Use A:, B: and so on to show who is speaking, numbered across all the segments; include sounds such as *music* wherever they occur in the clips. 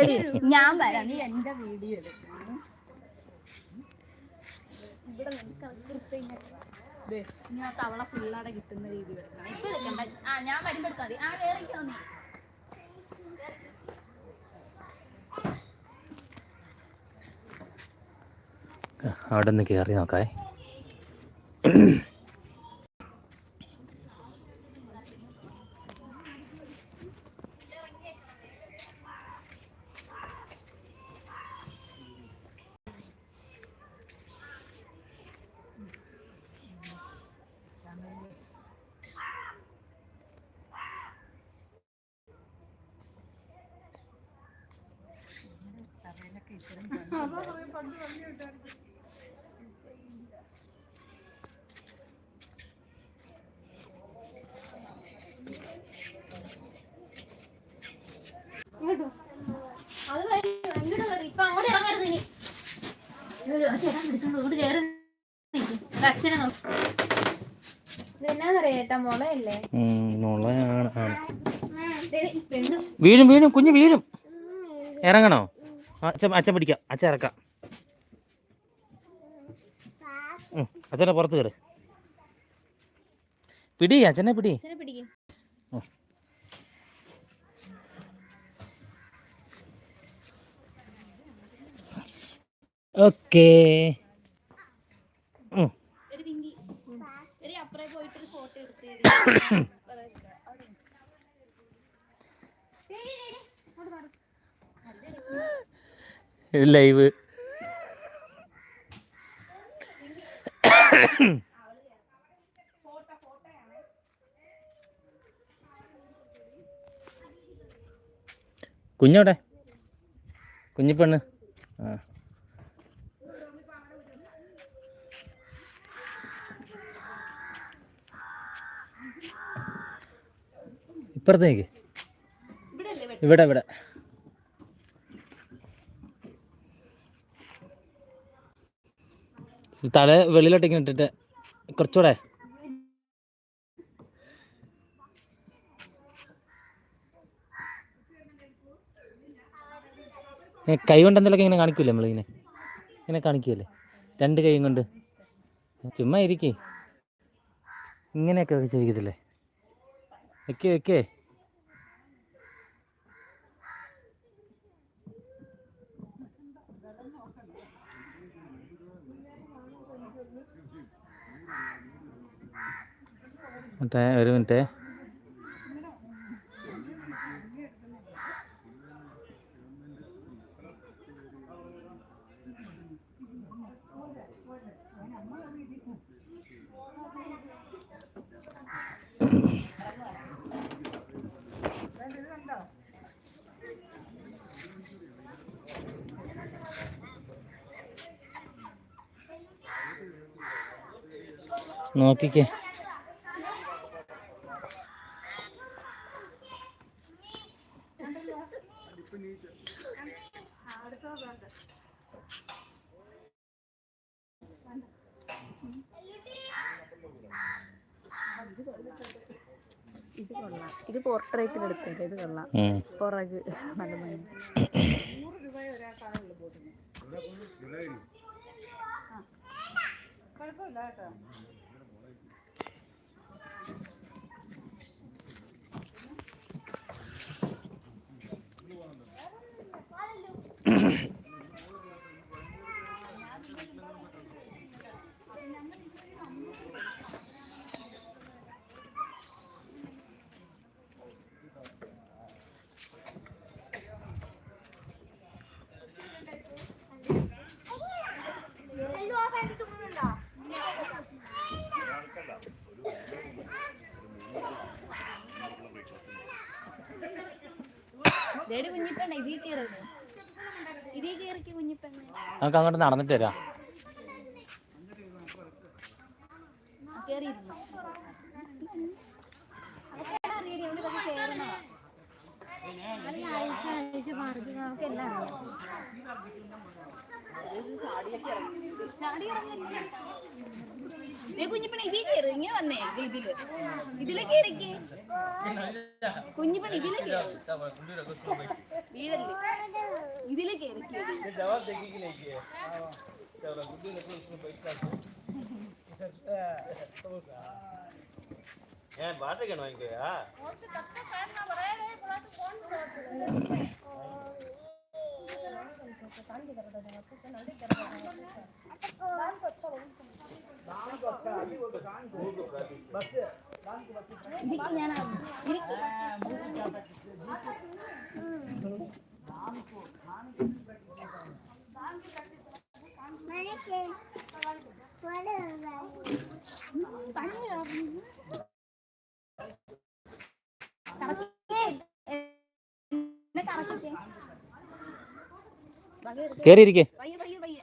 A: എടി, ഞാൻ വരാം. നീ എന്റെ വീഡിയോ ആ തവള ഫുള്ളാടെ കിട്ടുന്ന രീതി ആ ഞാൻ വരുമ്പോ എടുത്താൽ മതി. ആ കേറിക്കോ നീ
B: അവിടെ നിന്ന് കയറി നോക്കാേ
C: ഇങ്ങോട്ടോ. അത് കഴിഞ്ഞ് ഇങ്ങോട്ട് കേറി. ഇപ്പൊ അങ്ങോട്ട് ഇറങ്ങരുത് ഇനി. ഇങ്ങോട്ട് ആ ചേട്ടൻ പിടിച്ചോണ്ട് ഇങ്ങോട്ട് കേറി നിക്ക്. ഇത് അച്ഛനെ നോക്ക്. ഇത് എന്നാന്നറിയോ ചേട്ടാ മുളയല്ലേ
B: മുളയാണ് ആണ്
C: ദേ, ഈ പെണ്ണ്
B: വീഴും വീഴും കുഞ്ഞു വീഴും. ഇറങ്ങണോ? അച്ഛ അച്ഛൻ പിടിക്കാം. അച്ഛൻ ഇറക്കാം. അച്ഛനെ പുറത്ത് കയറ് പിടി അച്ഛനെ പിടി. ഓക്കെ.
A: ഒരു *coughs* പിങ്കി ശരി അപ്പുറേ പോയിട്ട് ഒരു ഫോട്ടോ എടുത്ത്
B: ലൈവ് കുഞ്ഞോടെ കുഞ്ഞിപ്പെണ്ണ്. ആ. ഇപ്പുറത്തേക്ക്. ഇവിടെ ഇവിടെ. തല വെളിയിലോട്ടേക്ക് ഇട്ടിട്ട് കുറച്ചുകൂടെ ഏ, കൈ കൊണ്ട് എന്തെങ്കിലുമൊക്കെ ഇങ്ങനെ കാണിക്കൂലേ നമ്മളിങ്ങനെ ഇങ്ങനെ? കാണിക്കൂലേ? രണ്ട് കൈയും കൊണ്ട്. ചുമ്മാ ഇരിക്കേ. ഇങ്ങനെയൊക്കെ ചോദിക്കത്തില്ലേ വെക്കേ വെക്കേ. മറ്റേ ഒരു മിനിറ്റ്. നോക്കിക്കേ.
A: ഇത് കൊള്ളാം ഇത് പോർട്രേറ്റിൽ എടുത്തല്ലേ ഇത് കൊള്ളാം. പുറക്. നല്ല ഭംഗി. കുഴപ്പമില്ല കുഞ്ഞിപ്പെണ്ണ
B: നമുക്ക് അങ്ങോട്ട് നടന്നിട്ട് വരാം.
A: ചാടി ഇറങ്ങി. ദേ കുഞ്ഞിപ്പണി ഇതിൽ കയറി. ഇങ്ങനെ വന്നേ. ദേ ഇതിൽ. ഇതിലെ കയറിക്ക് കുഞ്ഞിപ്പണി ഇതിലെ കയറി. വീടല്ലേ? ഇതിലെ കയറിക്ക്
B: ഞാൻ പാട്ടൊക്കെയാണ് വാങ്ങിക്കുക
A: ഇരിക്ക്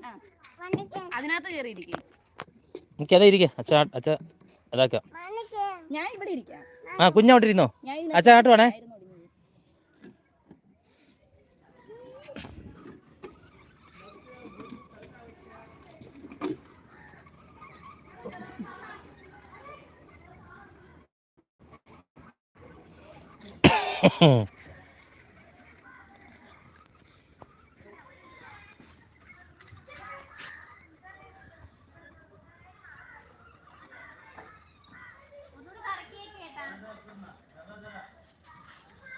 A: ആ. അതിനകത്ത് കയറിയിരിക്കേ
B: എനിക്ക് അതാ അച്ഛാ അച്ഛ അച്ഛ അതാക്കാം.
A: ഞാൻ ഇവിടെ ഇരിക്കാം.
B: ആ കുഞ്ഞോട്ട് ഇരുന്നോ?
A: ഞാൻ
B: അച്ഛ ആട്ടുവാണേ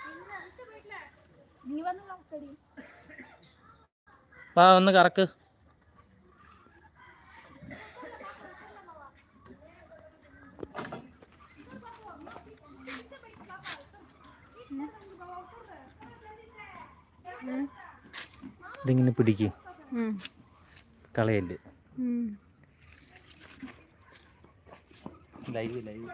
A: ഇതിനകത്തായിരുന്നു ഒളിഞ്ഞത്. നീ വന്ന് നോക്കടി
B: വാ ഒന്ന് കറക്ക്. ഇതിങ്ങനെ പിടിക്കും. കളയൽ ലൈവ് ലൈവ്.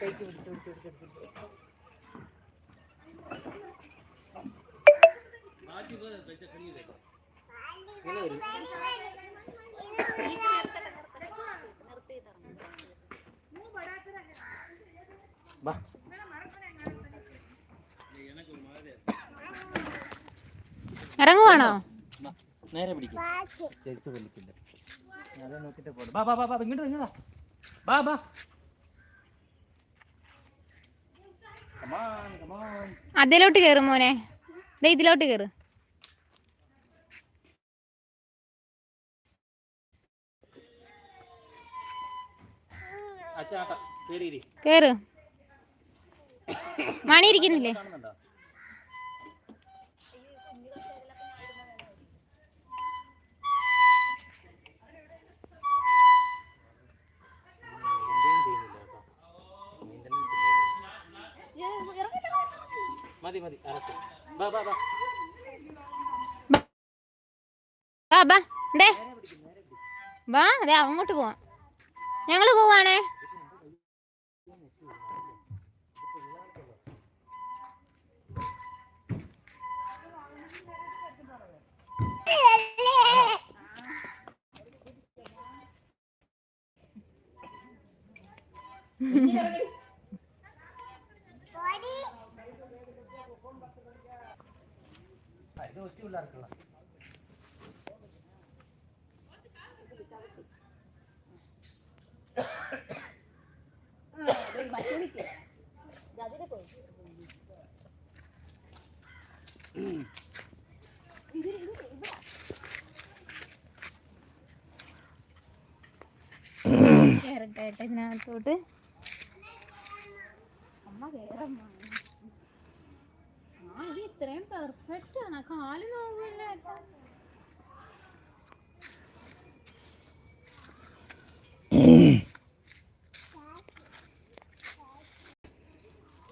B: ഒറ്റക്കൈക്ക് പിടിച്ച് പിടിച്ച് പിടിച്ച്
C: ഇറങ്ങുവാണോ.
B: നേരെ പിടിക്കും. ചെരിച്ച് അതെ നോക്കിട്ട് പോട്ടെ ബാ ബാ ബാ ബാ ഇങ്ങോട്ട് വാ, ഇങ്ങോട്ട് വാ. ബാ ബാ കമാൺ കമാൺ
C: അതിലോട്ട് കയറും മോനെ. ദേ ഇതിലോട്ട് കയറ്
B: അച്ഛാ മണിയിരിക്കുന്നില്ലേ
C: കയറ് മണി ഇരിക്കുന്നില്ലേ?
B: മതി മതി ബാ ബാ ബാ.
C: ബാ ബാ ഡേ വാ അതെ അങ്ങോട്ട് പോവാം. ഞങ്ങൾ പോവാണേ.
B: ഇത് പിള്ളേർക്കുള്ള
C: ഇതിനകത്തോട്ട്.
A: അമ്മ കേറമ്മ
C: ആ ഇത് ഇത്രയും പെർഫെക്റ്റ് ആണ്. കാൽ നോവില്ല.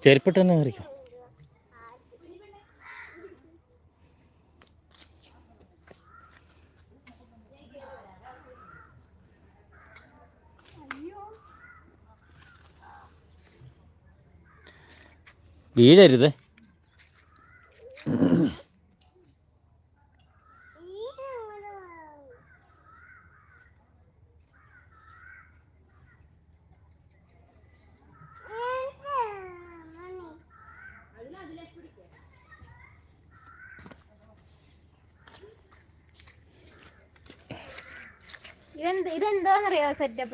B: ചെരുപ്പിട്ട് തന്നെ കയറിക്കും. വീഴരുത്.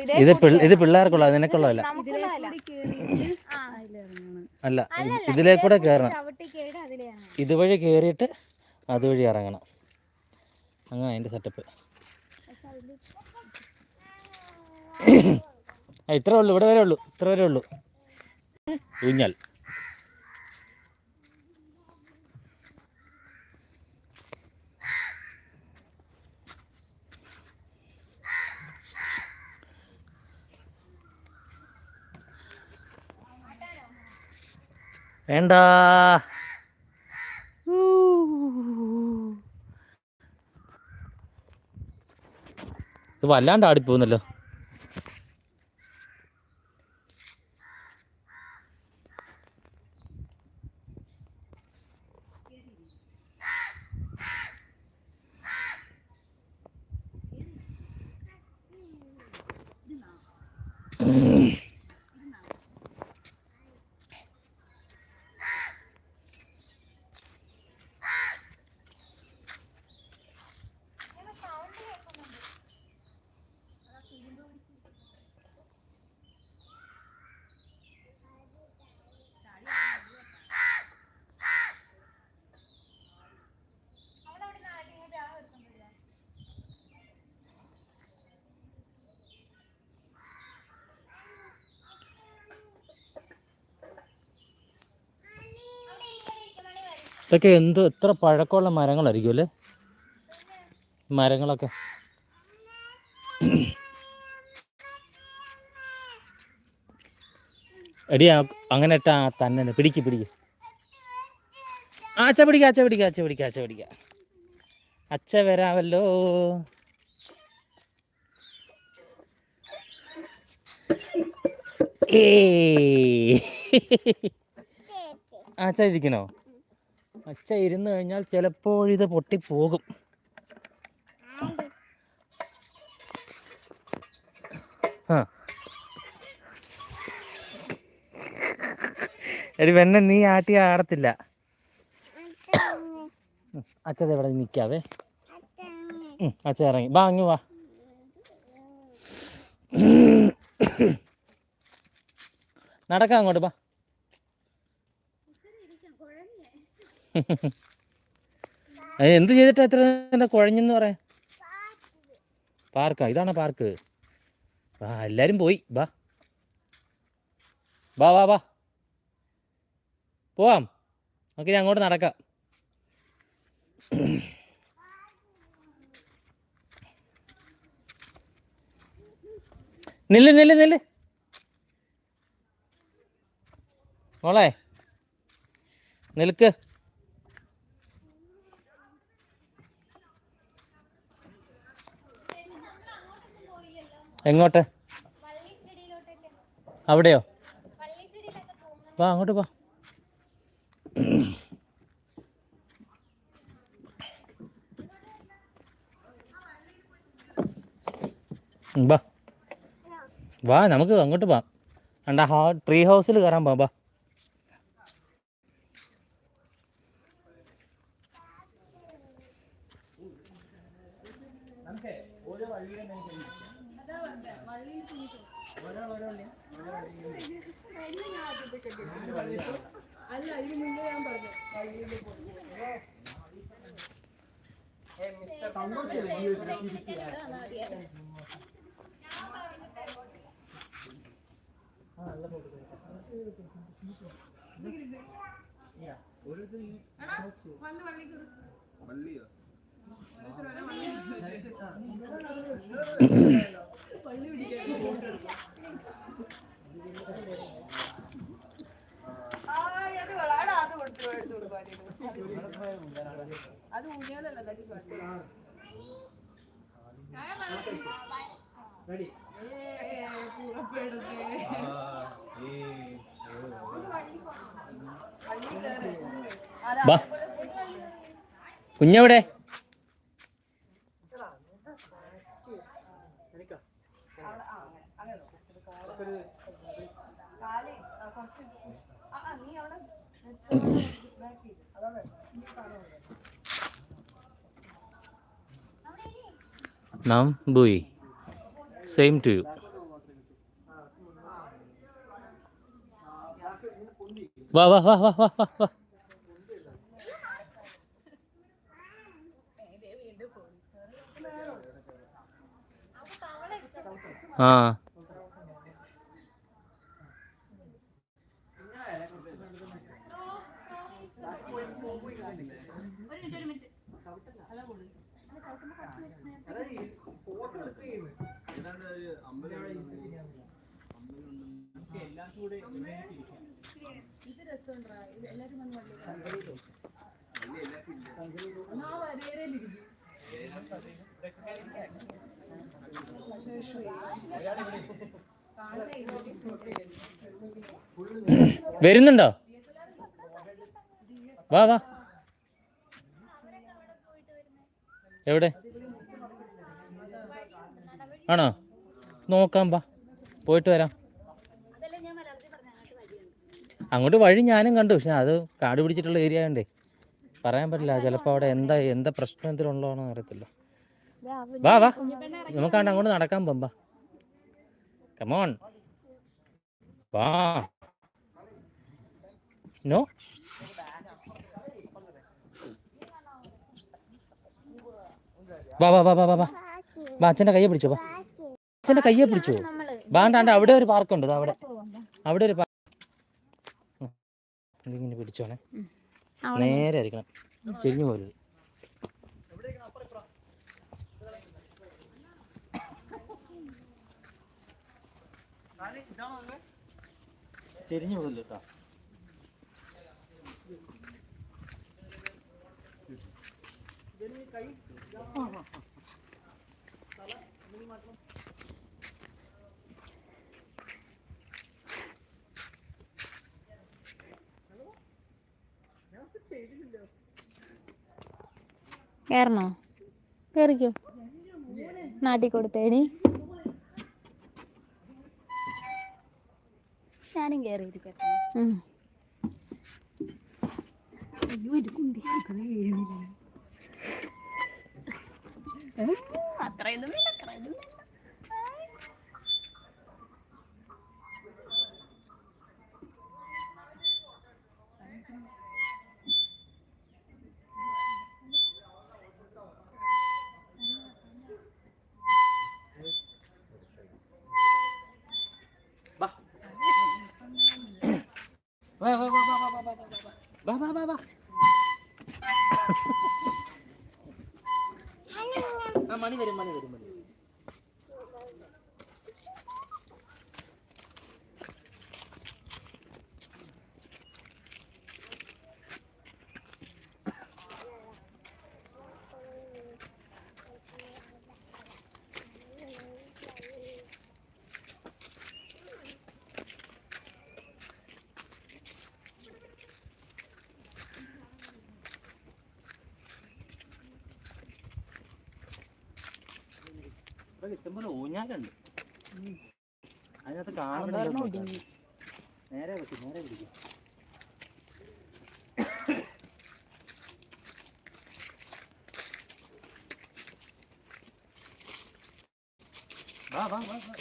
C: ഇതേ
B: ഇത് പിള്ള- ഇത് പിള്ളേർക്കുള്ള നിനക്കുള്ളതല്ല അല്ല. ഇത് ഇതിലേ കൂടെ കയറണം ഇതുവഴി കയറിയിട്ട് അതുവഴി ഇറങ്ങണം. അങ്ങനെ അതിന്റെ സെറ്റപ്പ് ഇത്രേ ഉള്ളൂ ഇവിടെ വരെ ഉള്ളൂ ഇത്ര വരെ ഉള്ളൂ. ഊഞ്ഞാൽ. വേണ്ട. ഇത് വല്ലാണ്ട് ആടിപ്പോകുന്നല്ലോ. ഇതൊക്കെ എന്ത് എത്ര പഴക്കമുള്ള മരങ്ങളായിരിക്കും അല്ലേ? മരങ്ങളൊക്കെ. എടി അങ്ങനെ തന്നെ. പിടിക്ക് പിടിക്ക്. ആച്ച അച്ഛ പിടിക്ക അച്ഛ പിടിക്ക അച്ഛ പിടിക്ക അച്ഛ പിടിക്ക. അച്ച വരാമല്ലോ. ഏ ആച്ച ഇരിക്കണോ? അച്ഛ ഇരുന്ന് കഴിഞ്ഞാൽ ചിലപ്പോൾ ഇത് പൊട്ടിപ്പോകും. ആ. എടി നീ ആട്ടി ആടത്തില്ല. അച്ഛത് ഇവിടെ നിൽക്കാവേ അച്ഛ ഇറങ്ങി. വാ അങ്ങ് വാ. നടക്കാം അങ്ങോട്ട് വാ *laughs* എന്ത് ചെയ്തിട്ടാ എത്ര നേരം കുഴഞ്ഞെന്ന് പറയാ പാർക്കാ ഇതാണ് പാർക്ക്. ആ എല്ലാരും പോയി. ബാ. വാ വാ വാ പോവാം. നമുക്ക് അങ്ങോട്ട് നടക്കാം. നില്ല് നില്ല് നില്ല്. മോളെ നിൽക്ക്. എങ്ങോട്ട്? അവിടെയോ? വാ അങ്ങോട്ട് പോ വാ. വാ നമുക്ക് അങ്ങോട്ട് പോവാം അണ്ട ട്രീ ഹൗസിൽ കയറാൻ പോവാം വാ Thank കുഞ്ഞെവിടെ നാം năm buoy same to you வா வா வா வா வா வா வா ஆ ആ വരുന്നുണ്ടോ? വാ വാ. എവിടെ? ആണോ? നോക്കാം വാ. പോയിട്ട് വരാം. അങ്ങോട്ട് വഴി ഞാനും കണ്ടു. പക്ഷെ അത് കാട് പിടിച്ചിട്ടുള്ള ഏരിയ ആയതുകൊണ്ടേ പറയാൻ പറ്റില്ല. ചിലപ്പോൾ അവിടെ എന്താ എന്താ പ്രശ്നം എന്തെങ്കിലും അറിയത്തില്ല. വാ വാ. നമുക്കാണ്ട് അങ്ങോട്ട് നടക്കാൻ വാ. കമോൺ വാ. നോ വാ വാ വാ വാ വാ. വാ വാ അച്ഛന്റെ കയ്യെ പിടിച്ചോ വാ. അച്ഛന്റെ കയ്യെ പിടിച്ചോ. വാണ്ടാണ്ട് അവിടെ ഒരു പാർക്കുണ്ട്. അവിടെ. അവിടെ ഒരു ഇതിങ്ങനെ പിടിച്ചോണേ നേരെ അരിക്കണം ചെരിഞ്ഞു പോരുത്. ചെരിഞ്ഞു പോകില്ല കേട്ടോ.
C: കേറണോ? കേറിക്കോ. നാട്ടി കൊടുത്തേടി.
A: ഞാനും കേറിയിരിക്കട്ടെ.
C: അയ്യോ
A: അത്രയൊന്നും അത്രയൊന്നും
B: ഇവിടെ ഇഷ്ടംപോലെ ഊഞ്ഞാലുണ്ട്. അതിനകത്ത് കാണുന്നുണ്ട് നേരെ വെക്കും നേരെ പിടിക്കും. വാ വാ വാ വാ,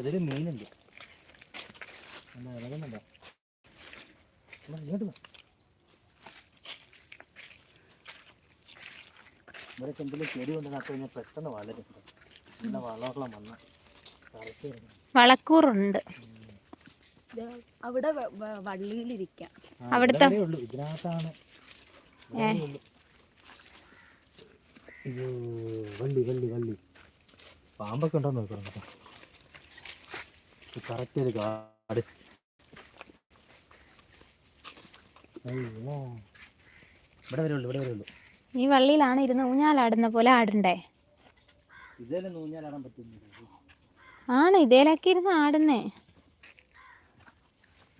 B: അതിൽ മീനുണ്ട്. എന്നാ ഇറങ്ങുന്നുണ്ടോ ഇങ്ങോട്ട് വാ. ഇവിടെ എന്തെങ്കിലും ചെടി കൊണ്ട് നട്ടു കഴിഞ്ഞാൽ പെട്ടെന്ന് വളരും പിന്നെ വളമുള്ള മണ്ണ്.
C: വളക്കൂറുണ്ട്.
A: ദേ, അവിടെ വള്ളിയിലിരിക്കാം.
C: അവിടുത്തെ-
B: ഇതിനകത്താണ്. വള്ളി വള്ളി വള്ളി. പാമ്പൊക്കെ ഉണ്ടോ നോക്കണം കറക്റ്റ് ഒരു കാട്. അയ്യോ. ഇവിടെ വരെ ഉള്ളൂ ഇവിടെ വരെ ഉള്ളൂ.
C: ഈ വള്ളിയിലാണ് ഇരുന്ന് ഊഞ്ഞാലാടുന്ന പോലെ ആടണ്ടേ? ആണ് ഇതേലൊക്കെ ഇരുന്ന് ആടുന്നേ.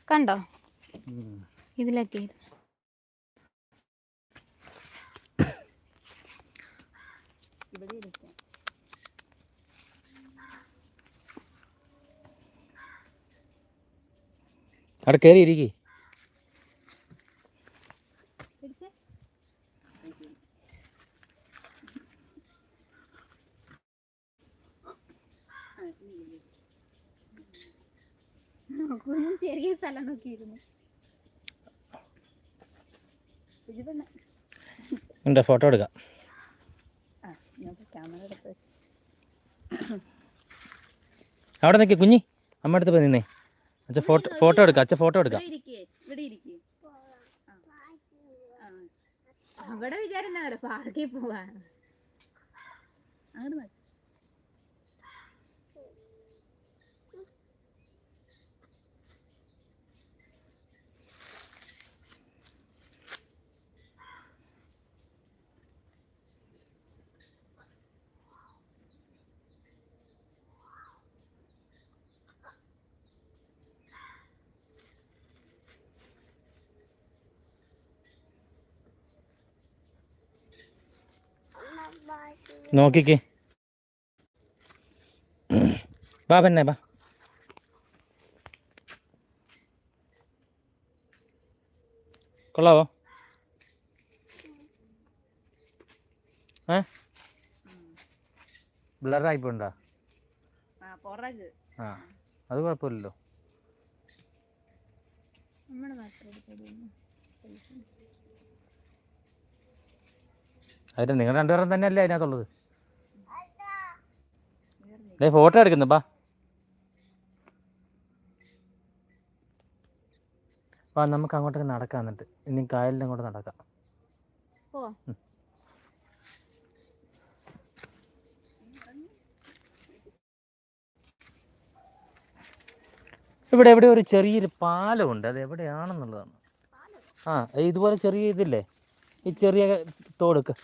C: കണ്ടോ? ഇതിലൊക്കെ ഇരുന്ന്.
A: ഇവിടെ ഇരിക്കാം
B: അവിടെ കയറി ഇരിക്കേ
C: കുഞ്ഞ് ചെറിയ സ്ഥലം നോക്കിയിരുന്നു.
B: ഉണ്ട് ഫോട്ടോ എടുക്കാം. അവിടെ നിൽക്കി കുഞ്ഞി. അമ്മ അടുത്ത് പോയി നിന്നേ. അച്ഛൻ ഫോട്ടോ ഫോട്ടോ എടുക്കാം. അച്ഛൻ ഫോട്ടോ എടുക്കാം.
C: അവിടെ വിചാരം എന്താ പറയുക പാർക്കിൽ പോവാ.
A: അങ്ങോട്ട് നോക്ക്.
B: നോക്കിക്കേ. വാ പിന്നെ വാ. കൊള്ളാവോ? ഏ? ബ്ലറായിപ്പോണ്ടാ?
A: ആ പുറക്.
B: ആ അത് കുഴപ്പമില്ലല്ലോ. അതിന് നിങ്ങൾ രണ്ടുപേരും തന്നെയല്ലേ അതിനകത്തുള്ളത്? ഡേ ഫോട്ടോ എടുക്കുന്നു ബാ. നമുക്ക് അങ്ങോട്ടൊക്കെ നടക്കാം എന്നിട്ട്. ഇനി കായലിന്റെ അങ്ങോട്ട് നടക്കാം. ഇവിടെ എവിടെ ഒരു ചെറിയൊരു പാലമുണ്ട്. അത് എവിടെയാണെന്നുള്ളതാണ്. ആ ഇതുപോലെ ചെറിയ ഇതില്ലേ? ഈ ചെറിയ തോടൊക്കെ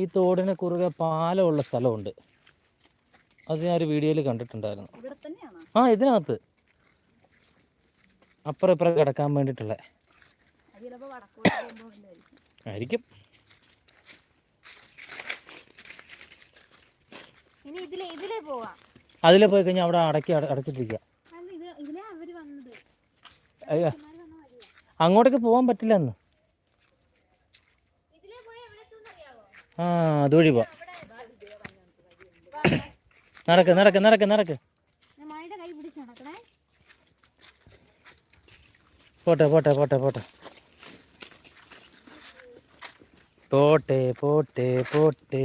B: ഈ തോടിനെ കുറുകെ പാലമുള്ള സ്ഥലമുണ്ട്. അത് ഞാൻ ഒരു വീഡിയോയിൽ കണ്ടിട്ടുണ്ടായിരുന്നു. ആ ഇതിനകത്ത്. അപ്പുറം ഇപ്പുറം കിടക്കാൻ വേണ്ടിയിട്ടുള്ള.
A: വടക്കോട്ട്
B: ആയിരിക്കും. അതിലെ പോയി കഴിഞ്ഞാൽ അവിടെ അടക്കി അട- അടച്ചിട്ടിരിക്കുക അയ്യോ. അങ്ങോട്ടേക്ക് പോകാൻ പറ്റില്ല
C: എത്തുമെന്നറിയാവോ
B: ആ അതുവഴി പോവാം നടക്ക് നടക്ക് നടക്ക് നടക്ക്. പോട്ടെ പോട്ടെ പോട്ടെ പോട്ടെ. പോട്ടെ പോട്ടെ പോട്ടെ.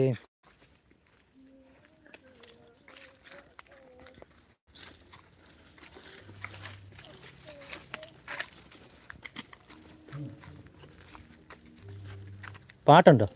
B: പാട്ടുണ്ടോ?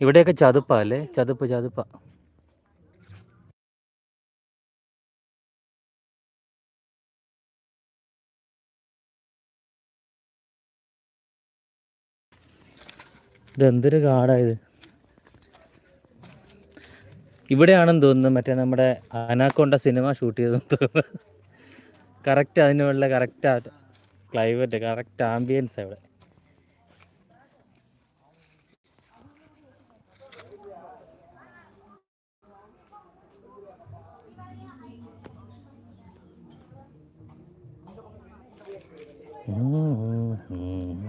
B: ഇവിടെയൊക്കെ ചതുപ്പാ അല്ലേ? ചതുപ്പ് ചതുപ്പ. ഇതെന്തൊരു കാടായത് ഇവിടെയാണെന്ന് തോന്നുന്നു മറ്റേ നമ്മുടെ അനാക്കൊണ്ട സിനിമ ഷൂട്ട് ചെയ്തെന്ന് തോന്നുന്നു. കറക്റ്റ് അതിനുള്ള കറക്റ്റ് ക്ലൈമറ്റ് കറക്റ്റ് ആംബിയൻസ് ഇവിടെ. Mm-hmm.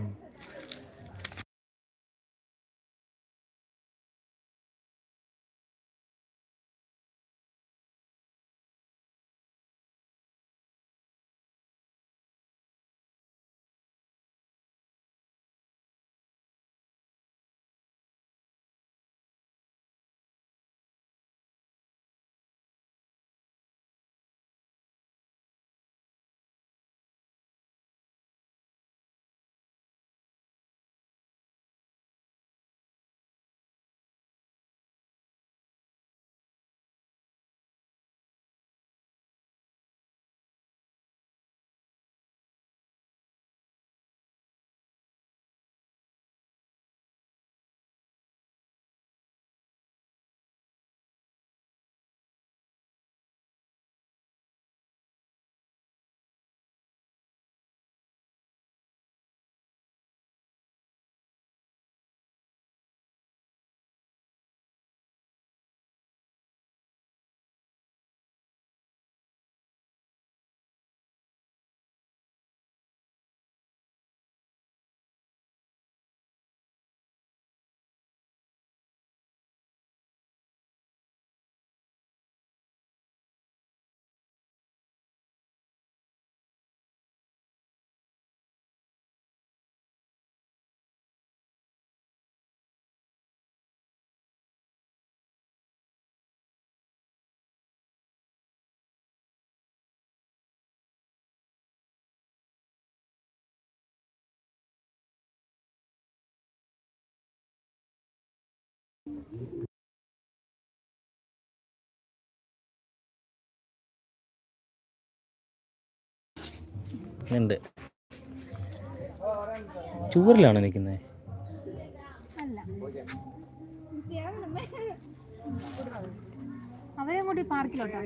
B: ഉണ്ട്. ചൂരിലാണോ നിൽക്കുന്നത്
C: അവരെ കൂടി പാർക്കിലോട്ടാ.